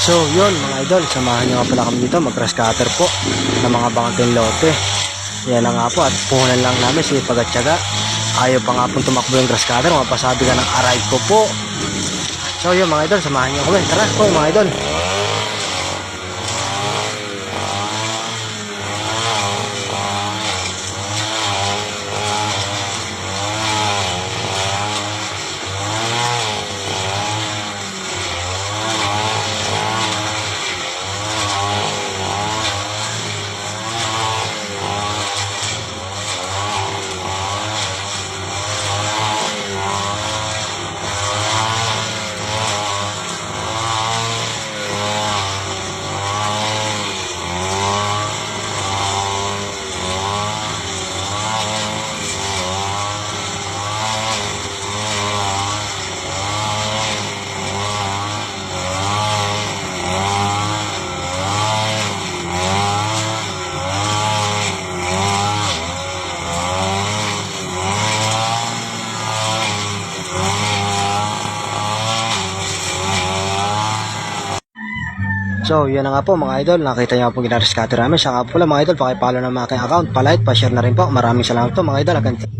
So, yun mga idol, samahan nyo nga pala kami dito, mag-grass cutter po ng mga bangking lote. Yan na nga po, at puhunan lang namin si Pagatsaga. Ayaw pa nga pong tumakbo yung grass cutter, mapasabi ka ng aray ko po. So, yun mga idol, samahan nyo kami. Tara po mga idol. So, yun na nga po mga idol. Nakita niyo po ginares cutter namin. Siya nga po pala mga idol. Pakipalo ng mga aking account. Palike, pa-share na rin po. Maraming salamat po mga idol. Hanggang